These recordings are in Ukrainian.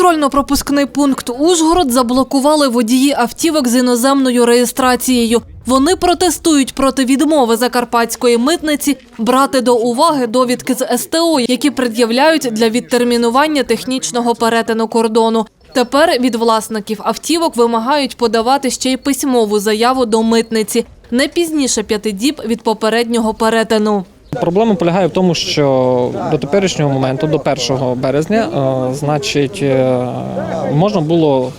Контрольно-пропускний пункт Ужгород заблокували водії автівок з іноземною реєстрацією. Вони протестують проти відмови закарпатської митниці брати до уваги довідки з СТО, які пред'являють для відтермінування технічного перетину кордону. Тепер від власників автівок вимагають подавати ще й письмову заяву до митниці не пізніше п'яти діб від попереднього перетину. Проблема полягає в тому, що до теперішнього моменту, до 1 березня, е, значить, е, можна було.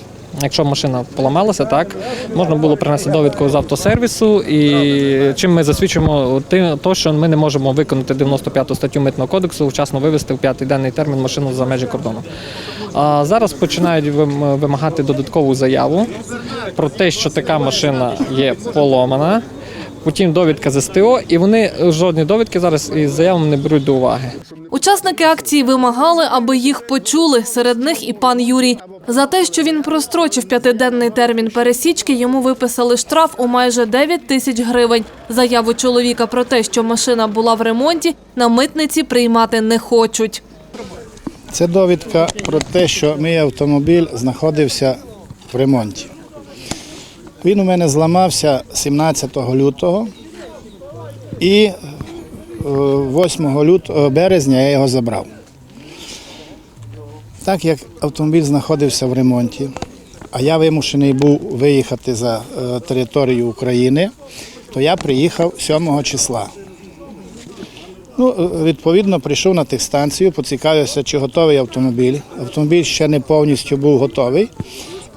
Якщо машина поламалася, так можна було принести довідку з автосервісу, і чим ми засвідчуємо то, що ми не можемо виконати 95 статтю митного кодексу, вчасно вивезти в п'ятий денний термін машину за межі кордону. А зараз починають вимагати додаткову заяву про те, що така машина є поломана. Потім довідка з СТО, і вони жодні довідки зараз із заявами не беруть до уваги. Учасники акції вимагали, аби їх почули. Серед них і пан Юрій. За те, що він прострочив п'ятиденний термін пересічки, йому виписали штраф у майже 9 тисяч гривень. Заяву чоловіка про те, що машина була в ремонті, на митниці приймати не хочуть. Це довідка про те, що мій автомобіль знаходився в ремонті. Він у мене зламався 17 лютого і е, 8 лютого, березня я його забрав. Так як автомобіль знаходився в ремонті, а я вимушений був виїхати за е, територію України, то я приїхав 7 числа. Ну, е, відповідно, прийшов на техстанцію, поцікавився, чи готовий автомобіль. Автомобіль ще не повністю був готовий.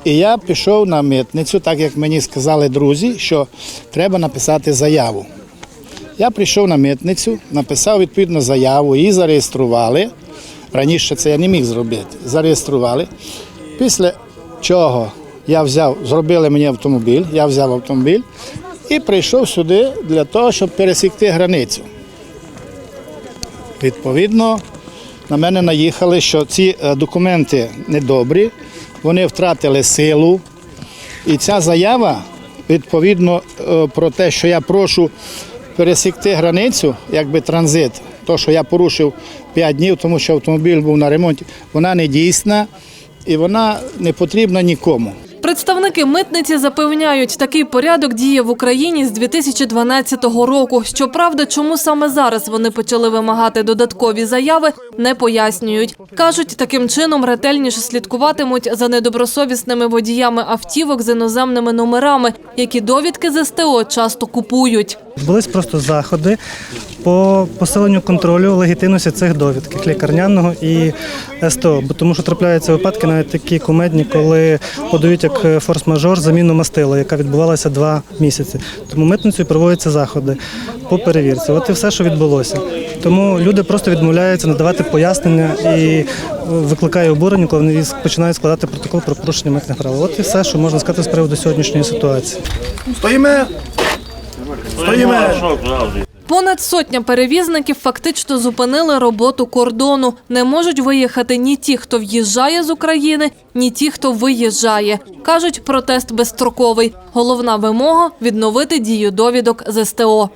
І я пішов на митницю, так як мені сказали друзі, що треба написати заяву. Я прийшов на митницю, написав відповідно заяву, її зареєстрували. Раніше це я не міг зробити. Зареєстрували. Після чого я взяв, зробили мені автомобіль, я взяв автомобіль і прийшов сюди для того, щоб пересікти границю. Відповідно, на мене наїхали, що ці е, документи недобрі, вони втратили силу. І ця заява, відповідно, е, про те, що я прошу пересікти границю, якби транзит, то, що я порушив 5 днів, тому що автомобіль був на ремонті, вона не дійсна і вона не потрібна нікому. Представники митниці запевняють, такий порядок діє в Україні з 2012 року. Щоправда, чому саме зараз вони почали вимагати додаткові заяви, не пояснюють. Кажуть, таким чином ретельніше слідкуватимуть за недобросовісними водіями автівок з іноземними номерами, які довідки з СТО часто купують. Відбулись просто заходи по посиленню контролю легітимності цих довідок лікарняного і СТО. Бо тому що трапляються випадки навіть такі кумедні, коли подають як форс-мажор заміну мастила, яка відбувалася два місяці. Тому митницею проводяться заходи по перевірці. От і все, що відбулося. Тому люди просто відмовляються надавати пояснення і викликає обурення, коли вони починають складати протокол про порушення митних правил. От і все, що можна сказати з приводу сьогоднішньої ситуації. Стоїмо! Стоїмо! Понад сотня перевізників фактично зупинили роботу кордону. Не можуть виїхати ні ті, хто в'їжджає з України, ні ті, хто виїжджає. Кажуть, протест безстроковий. Головна вимога відновити дію довідок з СТО.